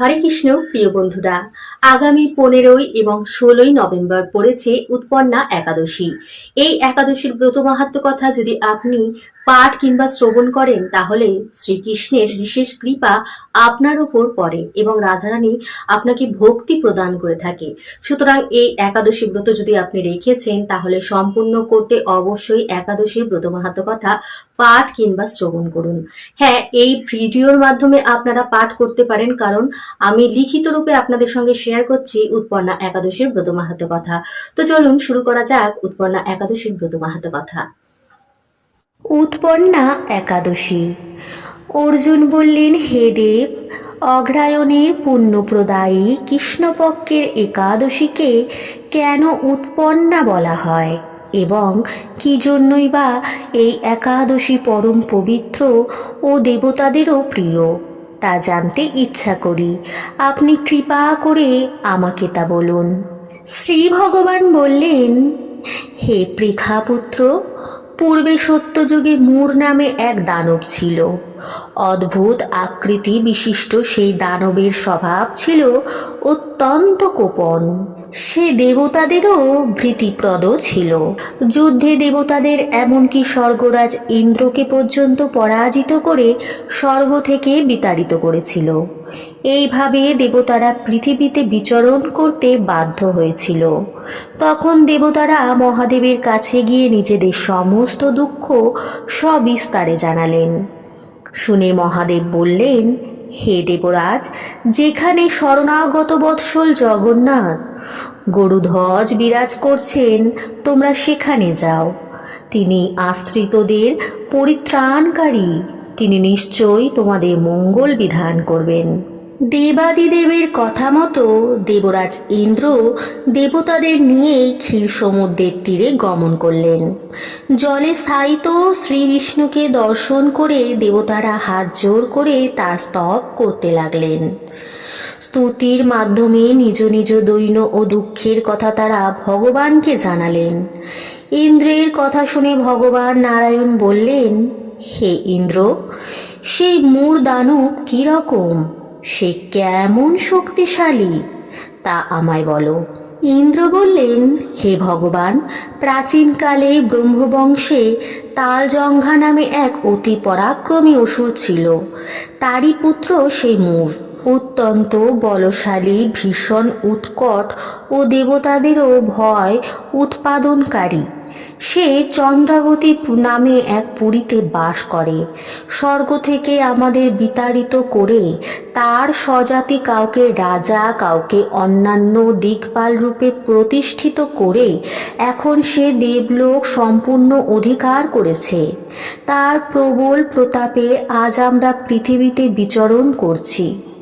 হরে কৃষ্ণ, প্রিয় বন্ধুরা। আগামী পনেরোই এবং ষোলোই নভেম্বর পড়েছে উৎপন্না একাদশী। এই একাদশীর ব্রত মাহাত্ম কথা যদি আপনি পাঠ কিংবা শ্রবণ করেন, তাহলে শ্রীকৃষ্ণের বিশেষ কৃপা আপনার উপর পড়ে এবং রাধারানী আপনাকে ভক্তি প্রদান করে থাকে। সুতরাং এই একাদশী ব্রত যদি আপনি রেখেছেন, তাহলে সম্পূর্ণ করতে অবশ্যই একাদশীর ব্রত মাহাত্ম কথা পাঠ কিংবা শ্রবণ করুন। হ্যাঁ এই ভিডিওর মাধ্যমে আপনারা পাঠ করতে পারেন, কারণ আমি লিখিত রূপে আপনাদের সঙ্গে শেয়ার করছি উৎপন্না একাদশীর ব্রত মাহাত্ম কথা। তো চলুন শুরু করা যাক উৎপন্না একাদশীর ব্রত মাহাত্ম কথা। উৎপন্না একাদশী। অর্জুন বললেন, হে দেব অগ্রায়ণের পুণ্যপ্রদায়ী কৃষ্ণপক্ষের একাদশীকে কেন উৎপন্না বলা হয়? এবং কি জন্যই বা এই একাদশী পরম পবিত্র ও দেবতাদেরও প্রিয়? তা জানতে ইচ্ছা করি। আপনি কৃপা করে আমাকে তা বলুন। শ্রী ভগবান বললেন, হে পৃখাপুত্র পূর্বে সত্যযুগে মূর নামে এক দানব ছিল। অদ্ভুত আকৃতি বিশিষ্ট সেই দানবের স্বভাব ছিল অত্যন্ত কোপন সে দেবতাদেরও ভীতিপ্রদ ছিল। যুদ্ধে দেবতাদের এমনকি স্বর্গরাজ ইন্দ্রকে পর্যন্ত পরাজিত করে স্বর্গ থেকে বিতাড়িত করেছিল। এইভাবে দেবতারা পৃথিবীতে বিচরণ করতে বাধ্য হয়েছিল। তখন দেবতারা মহাদেবের কাছে গিয়ে নিজেদের সমস্ত দুঃখ সবিস্তারে জানালেন। শুনে মহাদেব বললেন, হে দেবরাজ, যেখানে শরণাগত বৎসল জগন্নাথ গরুধ্বজ বিরাজ করছেন, তোমরা সেখানে যাও। তিনি আশ্রিতদের পরিত্রাণকারী, তিনি নিশ্চয়ই তোমাদের মঙ্গল বিধান করবেন। দেবাদিদেবের কথা মতো দেবরাজ ইন্দ্র দেবতাদের নিয়েই ক্ষীর সমুদ্রের তীরে গমন করলেন। জলে সাইত শ্রী বিষ্ণুকে দর্শন করে দেবতারা হাত জোর করে তার স্তব করতে লাগলেন। স্তুতির মাধ্যমে নিজ নিজ দৈন্য ও দুঃখের কথা তারা ভগবানকে জানালেন। ইন্দ্রের কথা শুনে ভগবান নারায়ণ বললেন, হে ইন্দ্র, সেই মূর দানব কীরকম? সে কেমন শক্তিশালী? তা আমায় বলো। ইন্দ্র বললেন, হে ভগবান, প্রাচীনকালে ব্রহ্মবংশে তালজঙ্ঘা নামে এক অতি পরাক্রমী অসুর ছিল। তারই পুত্র সেই মূর। অত্যন্ত বলশালী, ভীষণ উৎকট ও দেবতাদেরও ভয় উৎপাদনকারী। সে চন্দ্রাবতী নামে এক পুরীতে বাস করে। স্বর্গ থেকে আমাদের বিতাড়িত করে তার স্বজাতি কাউকে রাজা, কাউকে অন্যান্য দিকপাল রূপে প্রতিষ্ঠিত করে এখন সে দেবলোক সম্পূর্ণ অধিকার করেছে। তার প্রবল প্রতাপে আজ আমরা পৃথিবীতে বিচরণ করছি।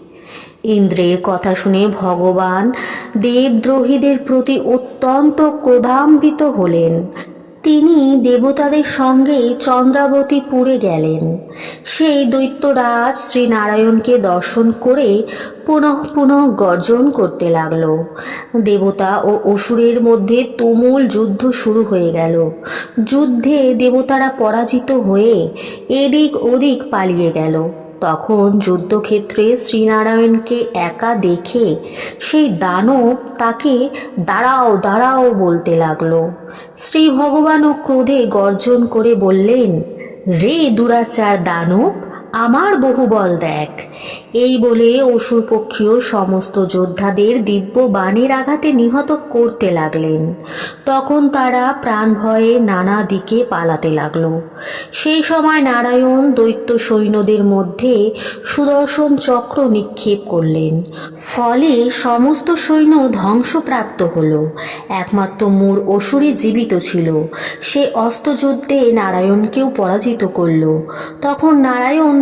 ইন্দ্রের কথা শুনে ভগবান দেবদ্রোহীদের প্রতি অত্যন্ত ক্রোধান্বিত হলেন। তিনি দেবতাদের সঙ্গে চন্দ্রাবতীপুরে গেলেন। সেই দৈত্যরাজ শ্রীনারায়ণকে দর্শন করে পুনঃ পুনঃ গর্জন করতে লাগল। দেবতা ও অসুরের মধ্যে তুমুল যুদ্ধ শুরু হয়ে গেল। যুদ্ধে দেবতারা পরাজিত হয়ে এদিক ওদিক পালিয়ে গেল। তখন যুদ্ধক্ষেত্রে শ্রীনারায়ণকে একা দেখে সেই দানব তাকে দাঁড়াও দাঁড়াও বলতে লাগল। শ্রী ভগবানও ক্রোধে গর্জন করে বললেন, রে দুরাচার দানব আমার বহুবল দেখ। এই বলে অসুরপক্ষীয় সমস্ত যোদ্ধাদের দিব্য বাণের আঘাতে নিহত করতে লাগলেন। তখন তারা প্রাণ ভয়ে নানা দিকে পালাতে লাগল। সেই সময় নারায়ণ দৈত্য সৈন্যদের মধ্যে সুদর্শন চক্র নিক্ষেপ করলেন। ফলে সমস্ত সৈন্য ধ্বংসপ্রাপ্ত হল। একমাত্র মূর অসুরে জীবিত ছিল। সে অস্ত্রযুদ্ধে নারায়ণকেও পরাজিত করল। তখন নারায়ণ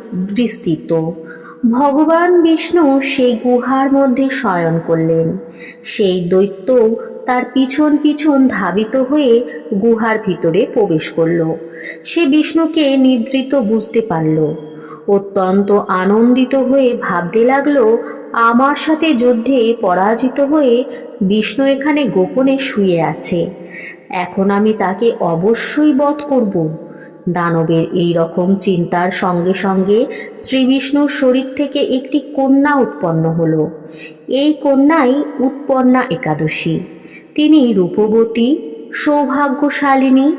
বিস্তৃত। ভগবান বিষ্ণু সেই গুহার মধ্যে শয়ন করলেন। সেই দৈত্য তার পিছন পিছন ধাবিত হয়ে গুহার ভিতরে প্রবেশ করল। সে বিষ্ণুকে নিদ্রিত বুঝতে পারল। অত্যন্ত আনন্দিত হয়ে ভাবতে লাগল, আমার সাথে যুদ্ধে পরাজিত হয়ে বিষ্ণু এখানে গোপনে শুয়ে আছে। এখন আমি তাকে অবশ্যই বধ করব। দানবের এই রকম চিন্তার সঙ্গে সঙ্গে শ্রীবিষ্ণুর শরীর থেকে একটি কন্যা উৎপন্ন হল। এই কন্যাই উৎপন্না একাদশী। তিনি রূপবতী, সৌভাগ্যশালিনী,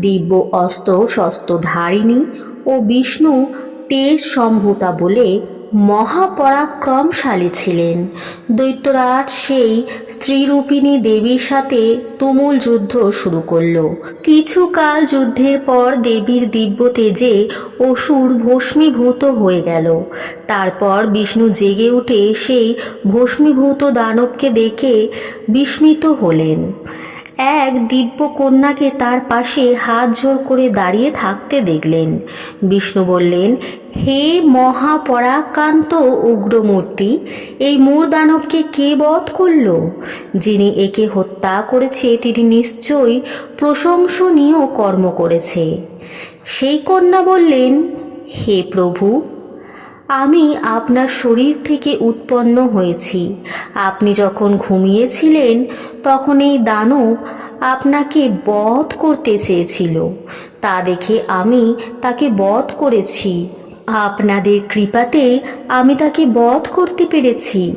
দিব্য অস্ত্র, শস্ত্রধারিণী ও বিষ্ণু তেজ সম্ভূতা বলে মহাপরাক্রমশালী ছিলেন। দৈত্যরাজ সেই স্ত্রীরূপিণী দেবীর সাথে তুমুল যুদ্ধ শুরু করল। কিছুকাল যুদ্ধের পর দেবীর দিব্য তেজে অসুর ভস্মীভূত হয়ে গেল। তারপর বিষ্ণু জেগে উঠে সেই ভস্মীভূত দানবকে দেখে বিস্মিত হলেন। এক দিব্য কন্যাকে তার পাশে হাত জোর করে দাঁড়িয়ে থাকতে দেখলেন। বিষ্ণু বললেন, হে মহাপরাক্রান্ত উগ্রমূর্তি, এই মূর দানবকে কে বধ করল? যিনি একে হত্যা করেছে, তিনি নিশ্চয়ই প্রশংসনীয় কর্ম করেছে। সেই কন্যা বললেন, হে প্রভু আমি আপনার শরীর থেকে উৎপন্ন হয়েছি। আপনি যখন ঘুমিয়েছিলেন, তখন এই দানব আপনাকে বধ করতে চেয়েছিল। তা দেখে আমি তাকে বধ করেছি। আপনাদের কৃপাতে আমি তাকে বধ করতে পেরেছি।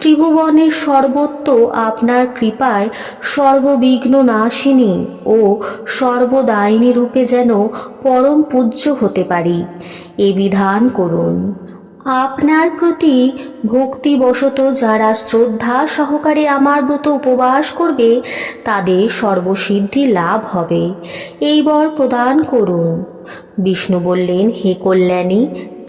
ত্রিভুবনের সর্বত্র আপনার কৃপায় সর্ববিঘ্ন নাশিনী ও সর্বদায়িনী রূপে যেন পরম পূজ্য হতে পারি। এ বিধান করুন। আপনার প্রতি ভক্তিবশত যারা শ্রদ্ধা সহকারে আমার ব্রত উপবাস করবে, তাদের সর্বসিদ্ধি লাভ হবে। এই বর প্রদান করুন। বিষ্ণু বললেন, হে কল্যাণী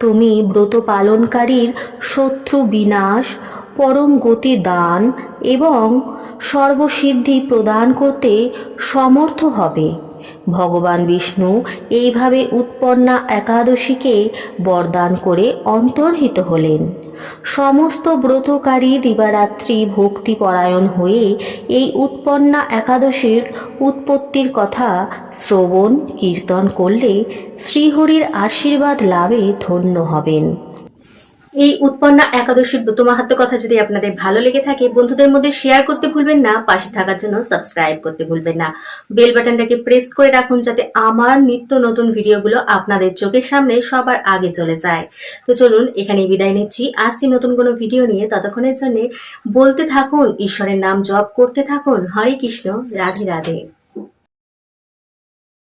তুমি ব্রত পালনকারীর শত্রু বিনাশ, পরম গতি দান এবং সর্বসিদ্ধি প্রদান করতে সমর্থ হবে। ভগবান বিষ্ণু এইভাবে উৎপন্না একাদশীকে বরদান করে অন্তর্হিত হলেন। সমস্ত ব্রতকারী দিবারাত্রি ভক্তিপরায়ণ হয়ে এই উৎপন্না একাদশীর উৎপত্তির কথা শ্রবণ, কীর্তন করলে শ্রীহরির আশীর্বাদ লাভে ধন্য হবেন। এই উৎপন্না একাদশীর ব্রত মাহাত্ম কথা যদি আপনাদের ভালো লেগে থাকে, বন্ধুদের মধ্যে শেয়ার করতে ভুলবেন না, পাশে থাকার জন্য সাবস্ক্রাইব করতে ভুলবেন না। বেল বাটনটাকে প্রেস করে রাখুন যাতে আমার নিত্য নতুন ভিডিওগুলো আপনাদের চোখের সামনে সবার আগে চলে যায়। তো চলুন এখানে বিদায় নিচ্ছি। আসছি নতুন কোনো ভিডিও নিয়ে। ততক্ষণের জন্য বলতে থাকুন, ঈশ্বরের নাম জপ করতে থাকুন। হরে কৃষ্ণ, রাধে রাধে।